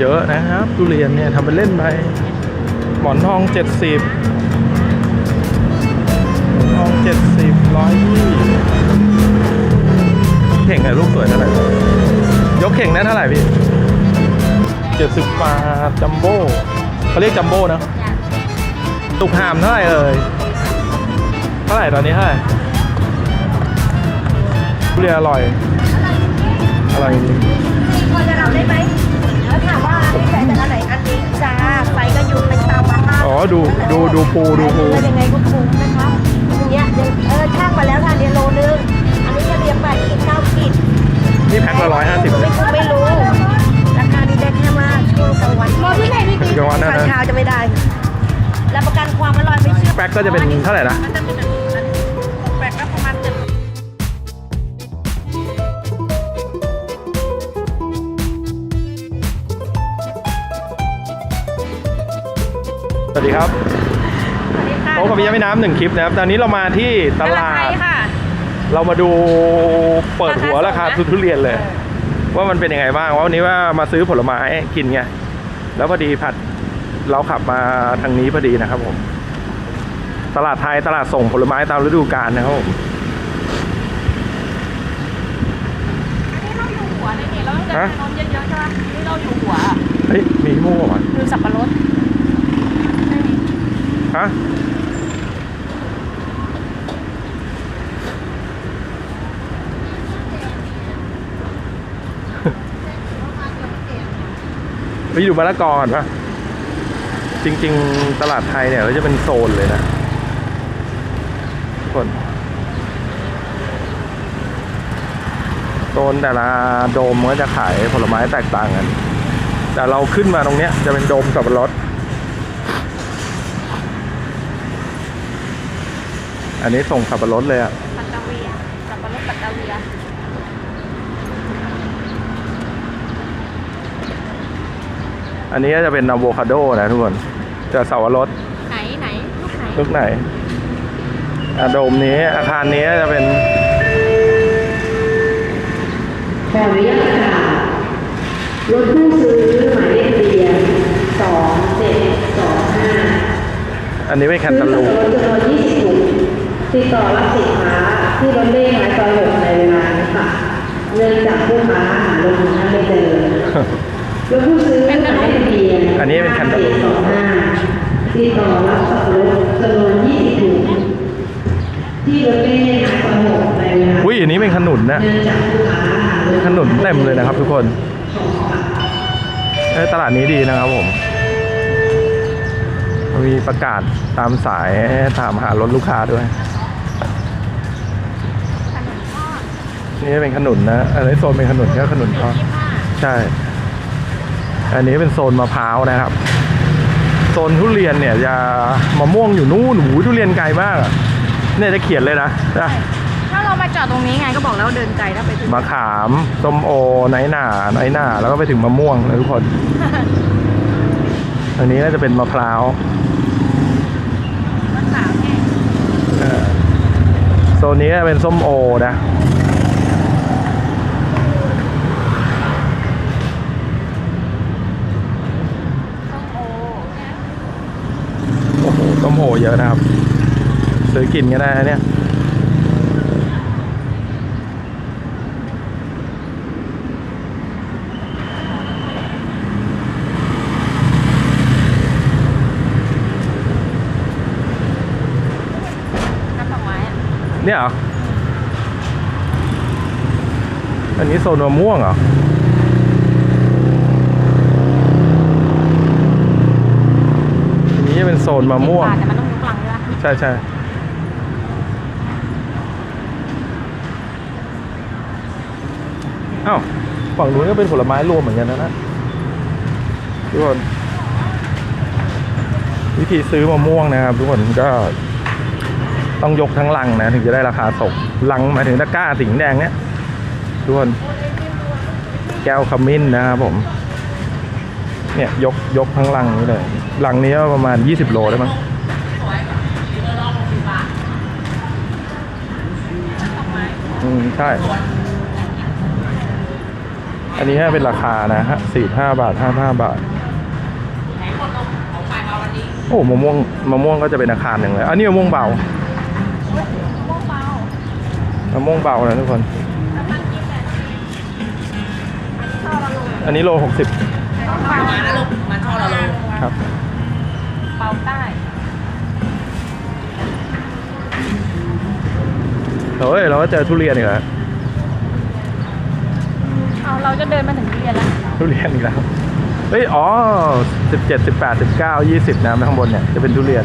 เยอะนะครับทุเรียนเนี่ยทำเป็นเล่นไปหมอนทองเจ็ดสิบหมอนทองเจ็ดสิบร้อยยี่เข่งไงลูกสวยเท่าไหร่ยกเข่งได้นเท่าไหร่พี่เจ็ดสิบบาทจัมโบ้เขาเรียกจัมโบ้นะตุกหามเท่าไหร่เอ่ยเท่าไหร่ตอนนี้เท่าไหร่ทุเรียนอร่อยอร่อยจริง แล้วถามว่าอันนี้ใส่จากอันไหนอันนี้จ้าไฟก็อยู่เป็นเตามาม่าอ๋อดูดูดูปูดูปูแล้วยังไงก็คุ้มนะคะอย่างเงี้ยเดี๋ยวเออช่างมาแล้วทานเดียวโลนึงอันนี้จะเรียงแปดขีดเก้าขีดนี่แพ็คละร้อยห้าสิบไม่คุ้มไม่รู้ราคานี้ได้แค่ว่าช่วงกลางวันมอที่ไหนพี่กลางวันนะตอนเช้าจะไม่ได้รับประกันความอร่อยไม่เชื่อแพ็คก็จะเป็นเท่าไหร่นะ วัสดีครับสวัสดีค่ะโอ้กับพี่ยาไม่น้ำหนึ่งคลิปนะครับ ตอนนี้เรามาที่ตลาไทดยค่ะ เรามาดูเปิดหัวราคาราคาส่งนะ ทุเรียนเลย ว่ามันเป็นยังไงบ้างว่าวันนี้ว่ามาซื้อผลไม้กินไง แล้วพอดีผัดเราขับมาทางนี้พอดีนะครับผม ตลาดไทยตลาดส่งผลไม้ตามฤดูกาลนะครับผมอันนี้เราอยู่หัวเลยนี่เราต้องเดินถนนเยอะๆใช่ไหมนี่เราอยู่หัวเฮ้ยมีโม่ก่อนดูสับปะรดไม่มี ฮะไปดูมะละกอก่อนปะจริง ๆ ตลาดไทยเนี่ยก็จะเป็นโซนเลยนะทุกคนโซนแต่ละโดมก็จะขายผลไม้แตกต่างกัน แต่เราขึ้นมาตรงเนี้ยจะเป็นโดมสับปะรด อันนี้ส่งสับปะรดเลยอะปัตตาเวียสับปะรดปัตตาเวียอันนี้ก็จะเป็นอะโวคาโดนะทุกคน จะสับปะรดไหนไหนลูกไหนลูกไหนอะโดมนี้อาคารนี้จะเป็นขออนุญาตค่ะรถผู้ซื้อหมายเลขทะเบียนสองเจ็ดสองห้าอันนี้เป็นแคนตาลูปรถจำนวนยี่สิบถุง ติดต่อรับสินค้าที่รถเล่หมายซอยหกในเวลานี้ค่ะเนื่องจากผู้ค้าหาลงนั้นไม่เจอรถผู้ซื้อหมายเลขทะเบียนอันนี้เป็นแคนตาลูปสองห้าติดต่อรับสับปะรดจำนวนยี่สิบถุงที่รถเล่หมายซอยหกในเวลาอุ้ยอันนี้เป็นขนุนนะเนื่องจากผู้ค้าหาลงขนุนเต็มเลยนะครับ ทุกคนเอ้ยตลาดนี้ดีนะครับผมมีประกาศตามสายถามหารถลูกค้าด้วย ขนมทอด นี่เป็นขนุนนะอันนี้โซนเป็นขนุนก็ขนุนทอดยี่ห้าใช่ อันนี้เป็นโซนมะพร้าวนะครับ โซนทุเรียนเนี่ยจะมะม่วงอยู่นู่นหูยทุเรียนไกลมากอะเนี่ยจะเขียนเลยนะนะถ้าเรามาจอดตรงนี้ไงก็บอกแล้วเดินไกลถ้าไปถึงมะขามส้มโอไนหนาไนหนาแล้วก็ไปถึงมะม่วงนะทุกคนอันนี้น่าจะเป็นมะพร้าวมะขามแห้งเออโซนนี้เป็นส้มโอนะ ส้มโอ โอ้โหส้มโอเยอะนะครับ ซื้อกินก็ได้นะเนี่ยน้ำดอกไม้อะเนี่ยเหรออันนี้โซนมะม่วงเหรอ นนี้จะเป็นโซนมะม่วง แต่มันต้องยกลังด้วยใช่ใช่อ้าวฝั่งนู้นก็เป็นผลไม้รวมเหมือนกันนะนะทุกคน วิธีซื้อมะม่วงนะครับ ทุกคนก็ต้องยกทั้งลังนะ ถึงจะได้ราคาส่งลังหมายถึงตะกร้าสีแดงเนี้ยทุกคน แก้วขมิ้นนะครับผม เนี่ยยกยกทั้งลังนี้เลยลังนี้ก็ประมาณ 20 โลได้มั้งอืมใช่ อันนี้เป็นราคานะฮะสี่ห้าบาทห้าห้าบาท โอ้มะม่วงมะม่วงก็จะเป็นอาคารหนึ่งเลยอันนี้มะม่วงเบาม่วงเบามะม่วงเบานะทุกคน อันนี้โลหกสิบ ต้องเบามานะลูกมาช่อละโลครับเบาใต้เฮ้ยเราก็เจอทุเรียนอีกแล้วเอาเราจะเดินมาถึงเรียนแล้วทุเรียนอีกแล้วเฮ้ยอ๋อสิบเจ็ดสิบแปดสิบเก้ายี่สิบนะข้างบนเนี่ยจะเป็นทุเรียน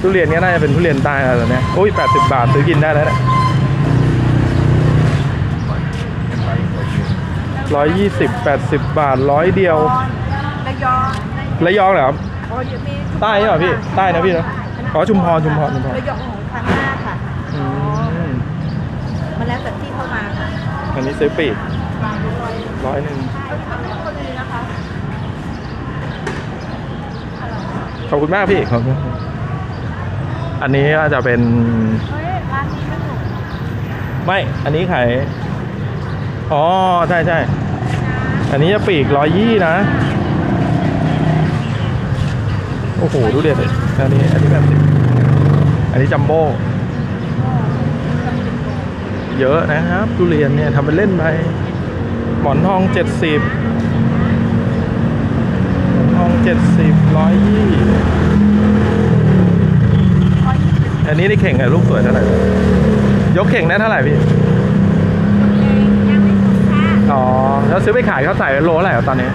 ทุเรียนก็น่าจะเป็นทุเรียนใต้แล้วเนี่ยโอ้ยแปดสิบบาทซื้อกินได้แล้วเนี่ย ร้อยยี่สิบแปดสิบบาทร้อยเดียว ระยองระยองเหรอครับ โอ้ยมีใต้ใช่ป่ะพี่ ใต้นะพี่นะอ๋อชุมพรชุมพรชุมพร ระยองของพันห้าค่ะอืมมันแล้วแต่ที่เข้ามาค่ะอันนี้ซื้อปีกร้อยหนึ่งคนนี้นะคะขอบคุณมากพี่ขอบคุณอันนี้ก็จะเป็น เฮ้ยร้านนี้มันถูกไม่ อันนี้ขาย อ๋อ ใช่ใช่อันนี้จะปีกร้อยยี่นะ โอ้โห ดูเด็ดอันนี้ อันนี้แบบสิอันนี้จัมโบ้เยอะนะครับทุเรียนเนี่ยทำเป็นเล่นไปหมอนทองเจ็ดสิบหมอนทองเจ็ดสิบร้อยยี่อันนี้ได้เข่งกับลูกสวยเท่าไหร่ ยกเข่งได้เท่าไหร่พี่ อ๋อแล้วซื้อไปขายเขาใส่โลเท่าไหร่ครับตอนนี้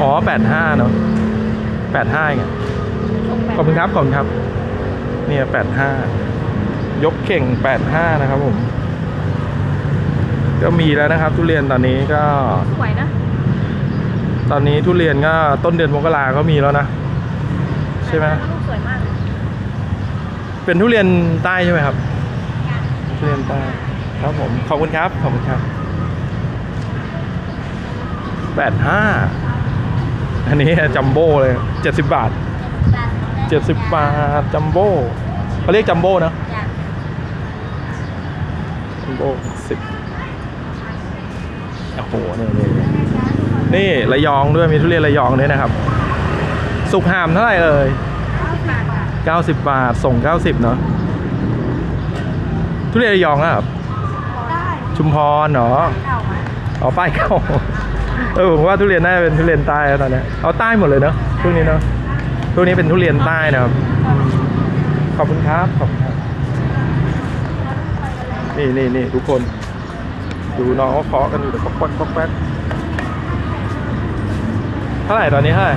อ๋อแปดห้าเนาะแปดห้าไงขอบคุณครับขอบคุณครับ เนี่ยแปดห้ายกเข่งแปดห้านะครับผม ก็มีแล้วนะครับ ทุเรียนตอนนี้ก็ สวยนะ ตอนนี้ทุเรียนก็ต้นเดือนมกราก็มีแล้วนะ ใช่ไหมลูกสวยมาก เป็นทุเรียนใต้ใช่ไหมครับ ทุเรียนใต้ ครับผม ขอบคุณครับ ขอบคุณครับ แปดห้าอันนี้จัมโบ้เลยเจ็ดสิบบาทเจ็ดสิบบาทจัมโบ้เขาเรียกจัมโบ้เนอะจัมโบ้สิบโอ้โหนี่นี่นี่ระยองด้วยมีทุเรียนระยองด้วยนะครับ สุกหามเท่าไหร่เอ่ยเก้าสิบบาท ส่งเก้าสิบเนาะทุเรียนระยองอะครับได้ชุมพรเนาะเก่าไหมอ๋อป้ายเก่า เออผมว่าทุเรียนน่าจะเป็นทุเรียนใต้แล้วตอนนี้เอาใต้หมดเลยเนาะพวกนี้เนาะพวกนี้เป็นทุเรียนใต้นะครับ ขอบคุณครับขอบคุณครับนี่นี่นี่ทุกคน ดูน้องเขาเคาะกันอยู่เดี๋ยป๊อกแป๊กป๊อกแป๊กเท่าไหร่ตอนนี้เท่าไหร่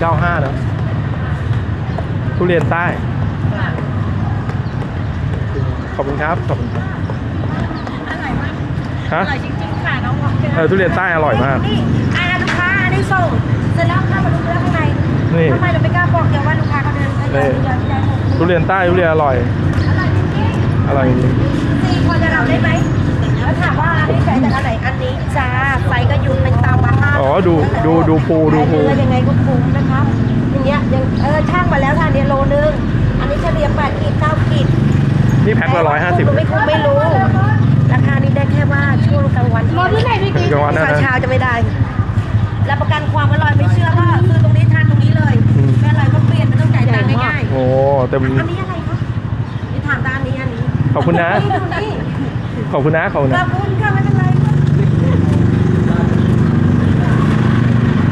เก้าห้าเนาะทุเรียนใต้ ขอบคุณครับ ขอบคุณครับ ฮะอร่อยจริงๆค่ะน้องบอกเออทุเรียนใต้อร่อยมาก นี่อ่าลูกค้าอันนี้ส่งเสร็จแล้วเข้ามาดูเรื่องข้างในนี่ ทำไมเราไม่กล้าบอกเดี๋ยวว่าลูกค้าเขาเดินไปเดินไปเดินไปเดินทุเรียนใต้ทุเรียนอร่อย อร่อยจริงอร่อยจริงๆซีพอจะรับได้ไหมแล้วถามว่าอันนี้ใส่จากอันไหนอันนี้จ้าไฟก็อยู่เป็นตามมาห้าอ๋อดูดูดูภูดูภูเออยังไงก็คุ้มนะครับ อย่างเงี้ยยังเออช่างมาแล้วทานเดียวโลนึง อันนี้เฉลี่ยแปดขีดเก้าขีดนี่แพ็คละร้อยห้าสิบคุ้มไม่คุ้มไม่รู้ราคานี้ได้ แค่ว่าช่วงกลางวันรถที่ไหนพี่กลางวันนะ เช้าจะไม่ได้ รับประกันความอร่อยไม่เชื่อก็คือตรงนี้ทานตรงนี้เลยแค่อร่อยก็เปลี่ยนไม่ต้องจ่ายตังค์ง่ายๆโอ้เต็มอันนี้อะไรคะนี่ถามตามนี้อันนี้ขอบคุณนะ นี่ดูนี่ขอบคุณนะขอบคุณขนะอบคุณค่ะไม่เป็นไร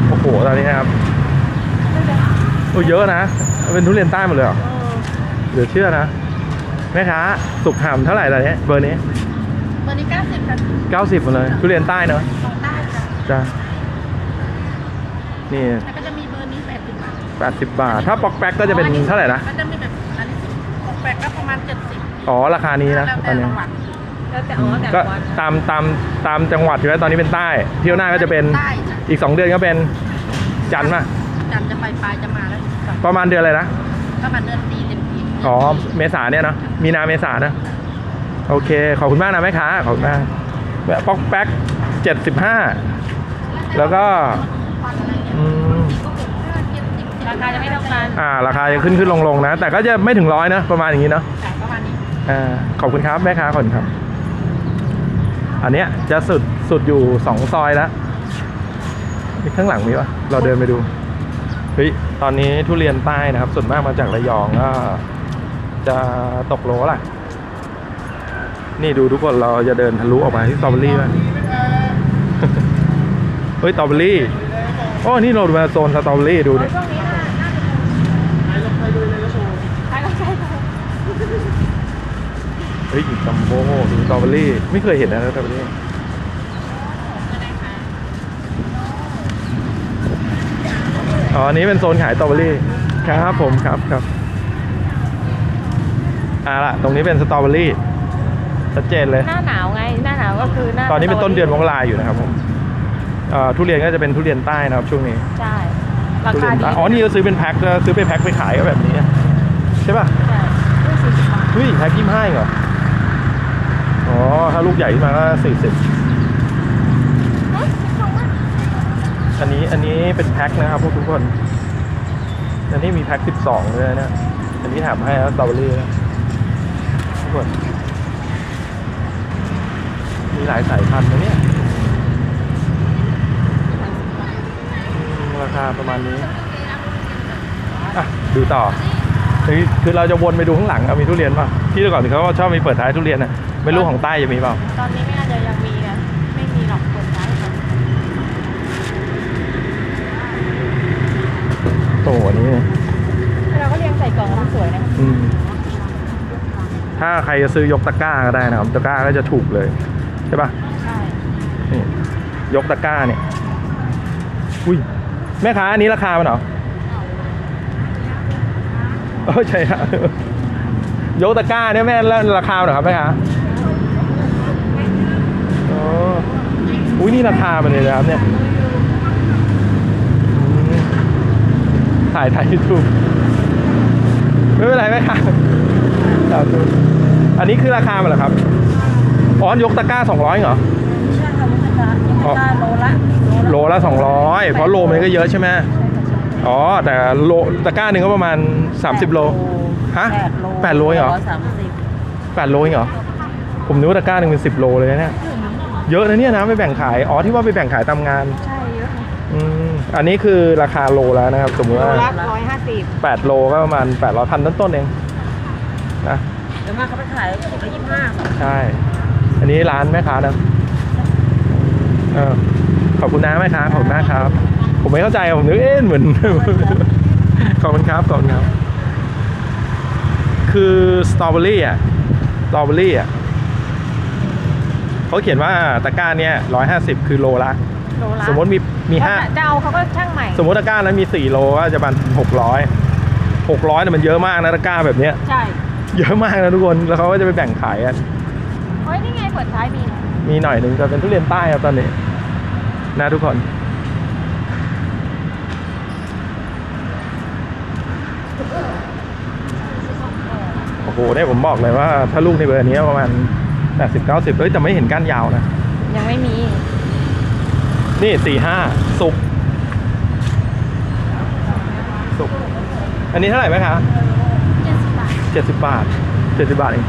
โอ้โหตอนนี้นะครับโอ้เยอะนะ เป็นทุเรียนใต้หมดเลยเหรอเหลือเชื่อนะแม่ค้าสุกหามเท่าไหร่ตอนนี้เบอร์นี้ เบอร์นี้เก้าสิบค่ะเก้าสิบหมดเลยทุเรียนใต้เนอะของใต้ค่ะจ้านี่แล้วก็จะมีเบอร์นี้แปดสิบบาทแปดสิบบาท ถ้าปอกแป๊กก็จะเป็นเท่าไหร่นะก็จะมีแบบอันนี้หกแปดก็ประมาณเจ็ดสิบอ๋อราคานี้นะแล้วตแต่อนนี้จังหวัดแล้วแต่อ๋อแต่ก็วันตามตามตามจังหวัดใช่ไหมตอนนี้เป็นใต้เที่ยวหน้าก็จะเป็นใต้จ้ะอีกสองเดือนก็เป็นจันทร์ป่ะจันทร์จะไปปลายจะมาแล้วจ้ะประมาณเดือนอะไรนะก็มาเดือนสี่เดือนสี่อ๋อเมษาเนี่ยเนอะมีนาเมษานะ โอเค ขอบคุณมากนะแม่ค้าขอบคุณมากแบบป๊อกแป๊กเจ็ดสิบห้าแล้วก็อืมราคาจะไม่เท่ากันอ่า ราคายังขึ้นขึ้นลงลงนะ แต่ก็จะไม่ถึงร้อยนะ ประมาณอย่างนี้เนาะแต่ประมาณนี้อ่าขอบคุณครับแม่ค้าขอบคุณครับ อันเนี้ยจะสุดสุดอยู่สองซอยแล้วมีข้างหลังมีปะเราเดินไปดูเฮ้ยตอนนี้ทุเรียนใต้นะครับส่วนมากมาจากระยองก็จะตกโลละ นี่ดูทุกคนเราจะเดินทะลุออกมาที่สตรอเบอรี่ป่ะเฮ้ยสตรอเบอรี่โอ้นี่เรามาโซนสตรอเบอรี่ดูเนี่ยเฮ้ยจัมโบ้ดูสตรอเบอรี่ไม่เคยเห็นนะสตรอเบอรี่อ๋ออันนี้เป็นโซนขายสตรอเบอรี่ครับผมครับครับอ่าล่ะ ตรงนี้เป็นสตรอเบอรี่ ชัดเจนเลย หน้าหนาวไง หน้าหนาวก็คือหน้าตอนนี้เป็นต้นเดือนมกราอยู่นะครับผมเอ่อทุเรียนก็จะเป็นทุเรียนใต้นะครับช่วงนี้ใช่ราทุเรีคายนดีใต้อ๋อนี่ก็ซื้อเป็นแพ็คก็ซื้อเป็นแพ็คไปขายก็แบบนี้ใช่ป่ะใช่ด้วยสี่สิบบาทเฮ้ยแพ็คยี่ห้าเหรออ๋อถ้าลูกใหญ่ขึ้นมาก็สี่สิบเฮ้ยของมันอันนี้อันนี้เป็นแพ็คนะครับพวกทุกคน อันนี้มีแพ็คสิบสองเลยนะอันนี้ถามให้แล้วสตรอเบอรี่นะทุกคนมี หลายสายพันธุ์นะเนี่ยอืมราคาประมาณนี้อะดูต่อเฮ้ยคือเราจะวนไปดูข้างหลังอะมีทุเรียนป่ะที่แต่ก่อนเขาก็ชอบมีเปิดท้ายทุเรียนอะไม่รู้ของใต้จะมีเปล่าตอนนี้ไม่น่าจะยังมีนะไม่มีหรอกเปิดร้านค่ะโอ้โหอันนี้เราก็เรียงใส่กล่องแล้วมันสวยนะอืมถ้าใครจะซื้อยกตะกร้าก็ได้นะครับตะกร้าก็จะถูกเลย ใช่ปะใช่นี่ยกตะกร้าเนี่ย อุ้ย แม่ค้าอันนี้ราคามันเหรอเออใช่ฮะยกตะกร้าเนี่ยแม่แล้วราคามันเหรอครับแม่ค้าอ๋ออุ้ยนี่ราคามันเลยนะครับเนี่ยอืมถ่ายถ่ายยูทูบไม่เป็นไรแม่ค้าสาธุอันนี้คือราคามันเหรอครับ อ๋อยกตะกร้าสองร้อยเหรอใช่ค่ะมันจะยังอ๋อจะโลละโลละสองร้อยเพราะโลมันก็เยอะใช่ไหมอ๋อ แต่โลตะกร้าหนึ่งก็ประมาณ 30 โลฮะแปดโลเหรอสามสิบแปดโลเหรอผมนึกว่าตะกร้าหนึ่งเป็นสิบโลเลยนะเนี่ยเยอะนะเนี่ยนะไปแบ่งขายอ๋อที่ว่าไปแบ่งขายตามงานใช่เยอะอืมอันนี้คือราคาโลแล้วนะครับ สมมติโลว่าละร้อยห้าสิบแปดโลก็ประมาณแปดร้อยพันต้นๆเองนะเดี๋ยวมาเขาไปขายขีดละยี่สิบห้าสองใช่ อันนี้ร้านแม่ค้านะเออขอบคุณนะแม่ค้าขอบคุณมากครับ ผมไม่เข้าใจผมนึกเอ๊ะเหมือนขอบคุณครับขอบคุณครับ คือสตรอเบอรี่อะสตรอเบอรี่อะเขาเขียนว่าตะกร้าเนี่ยร้อยห้าสิบคือโลละโลละสมมติมีมีห้าจะเอาเขาก็ช่างใหม่ สมมติตะกร้านั้นมีสี่โลก็จะประมาณหกร้อยหกร้อยเนี่ยมันเยอะมากนะตะกร้าแบบเนี้ยใช่เยอะมากนะทุกคนแล้วเขาก็จะไปแบ่งขายกัน เฮ้ยนี่ไงเปิดท้ายมีนะมีหน่อยหนึ่งจะเป็นทุเรียนใต้ครับตอนนี้นะทุกคนโอ้โหเนี่ยผมบอกเลยว่าถ้าลูกในเบอร์นี้ประมาณแปดสิบเก้าสิบเอ้ยแต่ไม่เห็นก้านยาวนะ ยังไม่มี นี่สี่ห้าสุกสุกอันนี้เท่าไหร่ไหมคะเจ็ดสิบบาทเจ็ดสิบบาทเจ็ดสิบบาทเอง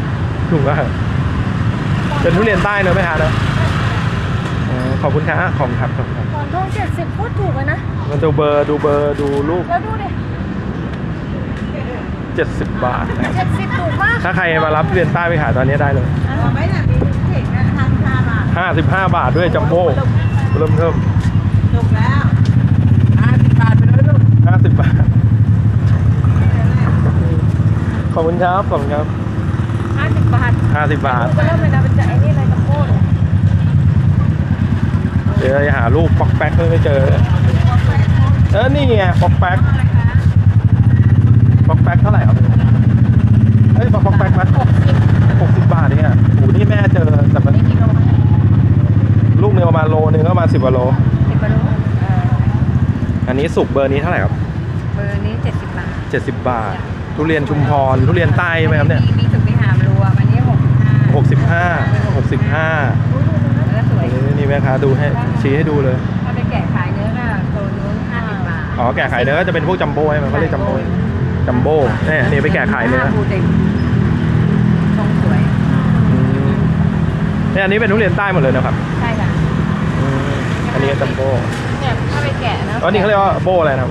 ถูกมาก เป็นทุเรียนใต้เนอะไหมคะเนอะอ๋อขอบคุณครับขอบคุณครับขอบคุณครับตอนทองเจ็ดสิบพูดถูกเลยนะ มันดูเบอร์ดูเบอร์ดูลูก แล้วดูดิเจ็ดสิบบาทนะครับเจ็ดสิบถูกมากถ้าใครมารับทุเรียนใต้ไปขายตอนนี้ได้เลย เอาไหมล่ะมีเข่งนะทานชาบาทห้าสิบห้าบาทด้วยจัมโบ้เริ่มเริ่มถูกแล้วห้าสิบบาทไปเลยลูกห้าสิบบาท ขอบคุณครับขอบคุณครับห้าสิบบาทห้าสิบบาทลูกก็เริ่มเลยนะเป็นจะไอ้นี่อะไรกับโคตร เดี๋ยวจะหาลูกป๊อกแป๊กไม่เจอ เออ นี่ไงป๊อกแป๊กป๊อกแป๊กเท่าไหร่ครับเฮ้ยป๊อกป๊อกแป๊กมั้ยหกสิบหกสิบบาทเนี่ยโอ้โหนี่แม่เจอแต่มันนี่กิโลไหมลูกหนึงประมาณโลนึงก็ประมาณสิบกว่าโลสิบกิโลเอออันนี้สุกเบอร์นี้เท่าไหร่ครับ เบอร์นี้เจ็ดสิบบาทเจ็ดสิบบาท ทุเรียนชุมพร ทุเรียนใต้ใช่ไหมครับเนี่ย มีสุกมีหามรวมอันนี้หกสิบห้าหกสิบห้าหกสิบห้าเนื้อสวยนี่แม่ค้าดูให้ชี้ให้ดูเลย ถ้าไปแกะขายเนื้อก็โซนนู้นห้าสิบบาทอ๋อแกะขายเนื้อก็จะเป็นพวกจัมโบ้ใช่ไหมเขาเรียกจัมโบ้จัมโบ้เนี่ยนี่ไปแกะขายเนื้อบูเต็มทรงสวยเนี่ยอันนี้เป็นทุเรียนใต้หมดเลยนะครับใช่ค่ะอืมอันนี้จัมโบ้เนี่ยถ้าไปแกะนะอันนี้เขาเรียกว่าโบอะไรนะครับ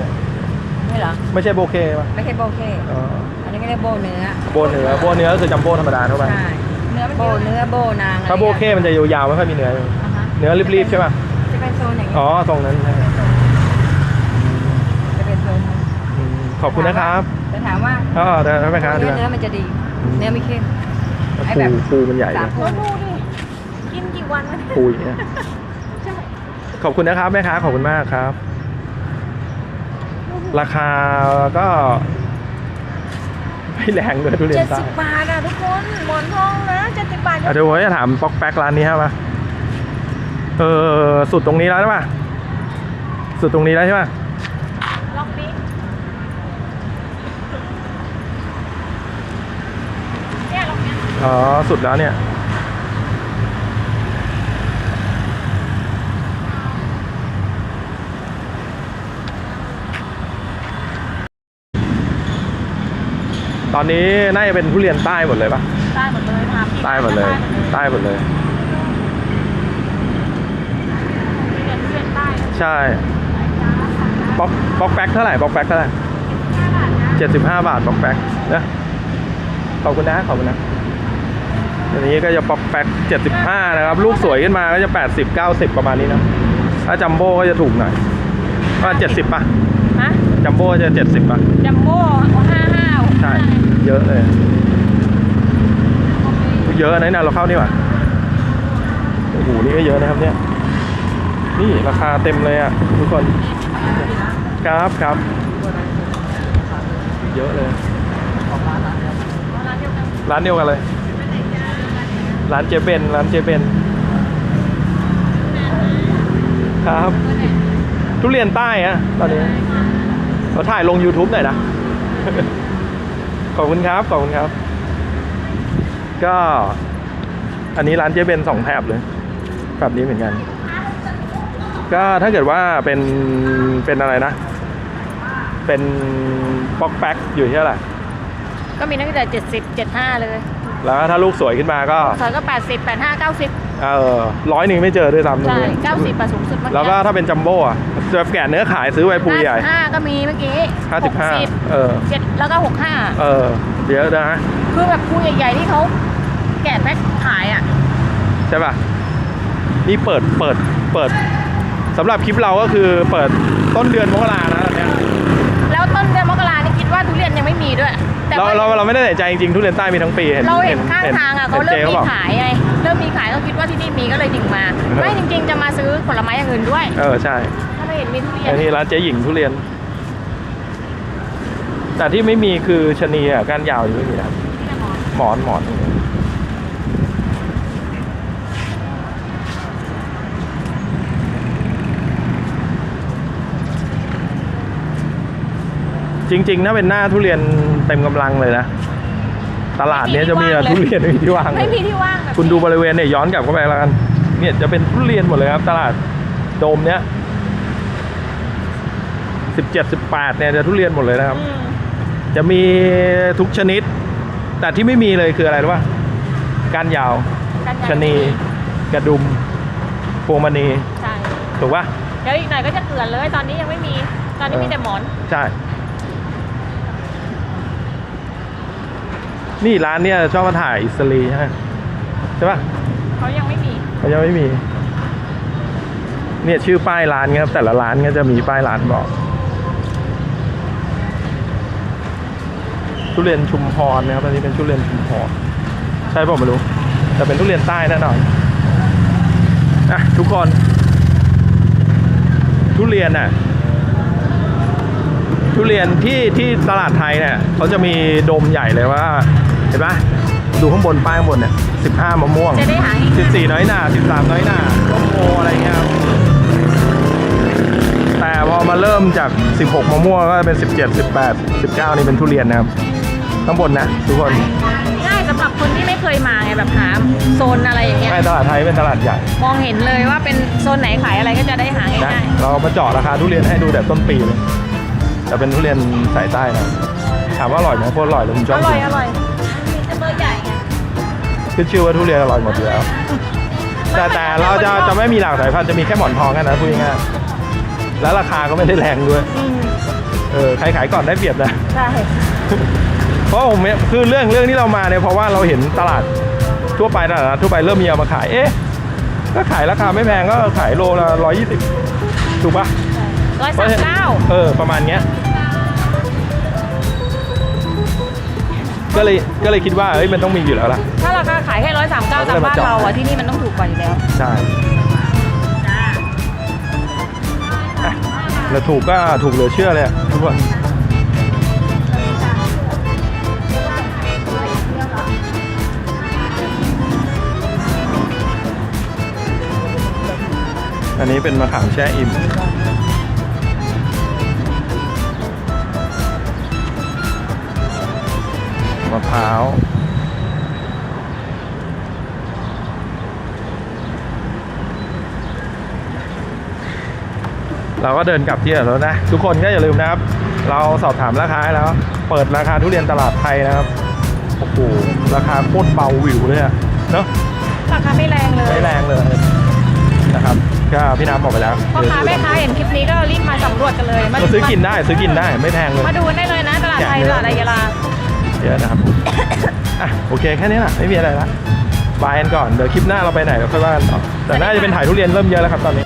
ไม่เหรอไม่ใช่โบเคป่ะไม่ใช่โบเค้อ๋ออันนี้ก็เรียกโบเนื้อโบเนื้อโบเนื้อก็คือจัมโบ้ธรรมดาเท่าไหร่ใช่เนื้อโบเนื้อโบนางถ้าโบเคมันจะยาวๆไม่ค่อยมีเนื้ออ่าฮะ เนื้อรีบๆใช่ป่ะ จะเป็นโซนอย่างนี้อ๋อตรงนั้นใช่จะเป็นโซนอืมขอบคุณนะครับแต่ถามว่าอ๋อเดี๋ยวไปค้าดีเนื้กอว่าเนื้อมันจะดี เนื้อไม่เข้มไอ้ปูแบบ ปูมันใหญ่สานะมพูดิกินกี่วันวะเนี่ยปูอย่างเงี้ยใช่ขอบคุณนะครับแม่ค้าขอบคุณมากครับ ราคาก็ ไม่แรงเลยทุเรียเจ็นดใต้สิบบาทอะทุกคนหมอนทองนะเจ็ดสิบบาทอะเดี๋ยวผมจะถามป๊อกแป๊กร้านนี้ฮะป่ะ เออสุดตรงนี้แล้วใช่ป่ะสุดตรงนี้แล้วใช่ป่ะลองดิเนี่ยลองเนี้ยอ๋อสุดแล้วเนี่ยตอนนี้น่าจะเป็นทุเรียนใต้หมดเลยป่ะใต้หมดเลยค่ะพี่ใต้หมดเลย ใต้หมดเลย ทุเรียนทุเรียน ใต้นะใช่ป๊อกป๊อกแป๊กเท่าไหร่ป๊อกแป๊กเท่าไหร่เจ็ดสิบห้าบาทป๊อกแป๊กนะขอบคุณนะขอบคุณนะอันนี้ก็จะป๊อกแป๊กเจ็ดสิบห้านะครับ ลูกสวยขึ้นมาก็จะแปดสิบเก้าสิบประมาณนี้นะถ้าจัมโบ้ก็จะถูกหน่อยว่าเจ็ดสิบป่ะฮะจัมโบ้จะเจ็ดสิบป่ะจัมโบ้ห้าห้าใช่เยอะเลยเยอะนะเนี่ยเราเข้านี่หว่าโอ้โหนี่ก็เยอะนะครับเนี่ย นี่ราคาเต็มเลยอะทุกคนครับครับเยอะเลยร้านเดียวกันเลย ร้านเจเบนร้านเจเบนครับทุเรียนใต้อะตอนนี้เราถ่ายลง YouTube หน่อยนะ ขอบคุณครับ ขอบคุณครับ ก็ อันนี้ร้านเจ๊เบนสองแถบเลยแบบนี้เหมือนกัน ก็ถ้าเกิดว่าเป็นเป็นอะไรนะ เป็นป๊อกแป๊กอยู่ที่เท่าไหร่ก็มีตั้งแต่เจ็ดสิบเจ็ดห้าเลยแล้วถ้าลูกสวยขึ้นมาก็ซอยก็แปดสิบแปดห้าเก้าสิบเออร้อยหนึ่งไม่เจอด้วยซ้ำใช่เลยเก้าสิบสูงสุดเมื่อกี้แล้วก็ถ้าเป็นจัมโบ้อะจะแกะเนื้อขายซื้อไว้ปูใหญ่ห้าก็มีเมื่อกี้ห้าสิบห้า60เออเจ็ดแล้วก็หกห้าเออเยอะนะคือแบบภูใหญ่ๆที่เขาแกะแพ็คขายอะ ใช่ป่ะ นี่เปิดเปิดเปิด สำหรับคลิปเราก็คือเปิดต้นเดือนมกรานะตอนเนี้ยแล้วต้นเดือนมกรานี่คิดว่าทุเรียนยังไม่มีด้วย แต่เราว่าเราเราไม่ได้ใส่ใจจริงๆทุเรียนใต้มีทั้งปีเราเห็นข้างทางอะเขาเริ่มจ๊มีบอก ขายไงเริ่มมีขายก็คิดว่าที่นี่มีก็เลยดิ่งมา เออ ไม่จริง ๆ จะมาซื้อผลไม้อย่างอื่นด้วยเออใช่ ถ้าไม่เห็นมีทุเรียนอันนี้ร้านเจ๊หญิงทุเรียน แต่ที่ไม่มีคือชะนีอะก้านยาวอยู่ไม่มีนะครับหมอนหมอน จริง ๆ ถ้าเป็นหน้าทุเรียนเต็มกำลังเลยนะ ตลาดเนี้ยจะมีแต่ทุเรียนไม่มีที่ว่างเลไม่ย มีที่ว่างแบบคุณดูบริเวณเนี่ยย้อนกลับเข้าไปแล้วกัน เนี่ยจะเป็นทุเรียนหมดเลยครับ ตลาดโดมเนี้ยสิบเจ็ดสิบแปดเนี่ยจะทุเรียนหมดเลยนะครับ อืมจะมีทุกชนิด แต่ที่ไม่มีเลยคืออะไรรู้ป่ะก้านยาว กันใหญ่ชะนี กระดุม พวงมณี ใช่ ถูกป่ะ เดี๋ยวอีกหน่อยก็จะเกลื่อนเลย ตอนนี้ยังไม่มี ตอนนี้เออมีแต่หมอน ใช่ นี่ร้านเนี่ยชอบมาถ่ายอิสรีใช่ไหมใช่ป่ะเขายังไม่มีเขายังไม่มี เนี่ยชื่อป้ายร้านครับ แต่ละร้านก็จะมีป้ายร้านบอก ทุเรียนชุมพรนะครับอันนี้เป็นทุเรียนชุมพรใช่ผมไม่รู้ แต่เป็นทุเรียนใต้แน่นอนอะทุกคน ทุเรียนน่ะทุเรียนที่ที่ตลาดไทยเนี่ยเขาจะมีโดมใหญ่เลยว่าเห็นปะดูข้างบนป้ายข้างบนเนี่ยสิบห้ามะม่วงจะได้หาง่ายๆ สิบสี่น้อยหนาสิบสามน้อยหนาส้มโออะไรเงี้ยครับแต่พอมาเริ่มจาก16มะม่วงก็เป็น17 18 19นี่เป็นทุเรียนนะครับข้างบนนะทุกคนง่ายสำหรับคนที่ไม่เคยมาไงแบบหาโซนอะไรอย่างเงี้ย ใช่ตลาดไทยเป็นตลาดใหญ่ มองเห็นเลยว่าเป็นโซนไหนขายอะไรก็จะได้หานะง่ายเรามาเจาะราคาทุเรียนให้ดูแต่ต้นปีเลยแต่เป็นทุเรียนสายใต้นะถามว่าอร่อยไหมโคตรอร่อยเลยผมชๆออบร่อยกินอร่อย ขึ้นชื่อว่าทุเรียนอร่อยหมดอยู่แล้ว แต่แต่เราจะจะไม่มีหลากสายพันธุ์จะมีแค่หมอนทองแค่นั้นพูดง่ายๆแล้วราคาก็ไม่ได้แรงด้วยอืมเออใครขายก่อนได้เปรียบนะ ใช่ เพราะผมเนี่ยคือเรื่องเรื่องที่เรามาเนี่ยเพราะว่าเราเห็นตลาดทั่วไปตลาดนัดทั่วไปเริ่มมีเอามาขาย เอ๊ะ ก็ขายราคาไม่แพงก็ขายโลละร้อยยี่สิบถูกปะร้อยสามเก้า เออ ประมาณเนี้ย ก็เลยก็เลยคิดว่าเอ้ยมันต้องมีอยู่แล้วล่ะ ถ้าราคาขายแค่ร้อยสามเก้าเราก็ตามเลยมาบ้านเจาะเราอะที่นี่มันต้องถูกกว่าอยู่แล้วใช่อะแล้วถูกก็ถูกเหลือเชื่อเลยอะทุกคนอันนี้เป็นมะขามแช่อิ่ม พร้าวเราก็เดินกลับที่แล้วนะ ทุกคนก็อย่าลืมนะครับ เราสอบถามราคาให้แล้ว เปิดราคาทุเรียนตลาดไทยนะครับโอ้โหราคาโคตรเบาหวิวเลยอะเนาะราคาไม่แรงเลยไม่แรงเลยนะครับก็พี่น้ำบอกไปแล้วพ่อค้าแม่ค้าเห็นคลิปนี้ก็รีบมาสำรวจกันเลยมาซื้อกินได้ซื้อกินได้ไม่แพงเลยมาดูได้เลยนะตลาดไทยตลาดไอยาลา เยอะนะครับอะโอเคแค่นี้แหละไม่มีอะไรละบายกันก่อนเดี๋ยวคลิปหน้าเราไปไหนเราค่อยว่ากันต่อแต่น่าจะเป็นถ่ายทุเรียนเริ่มเยอะแล้วครับตอนนี้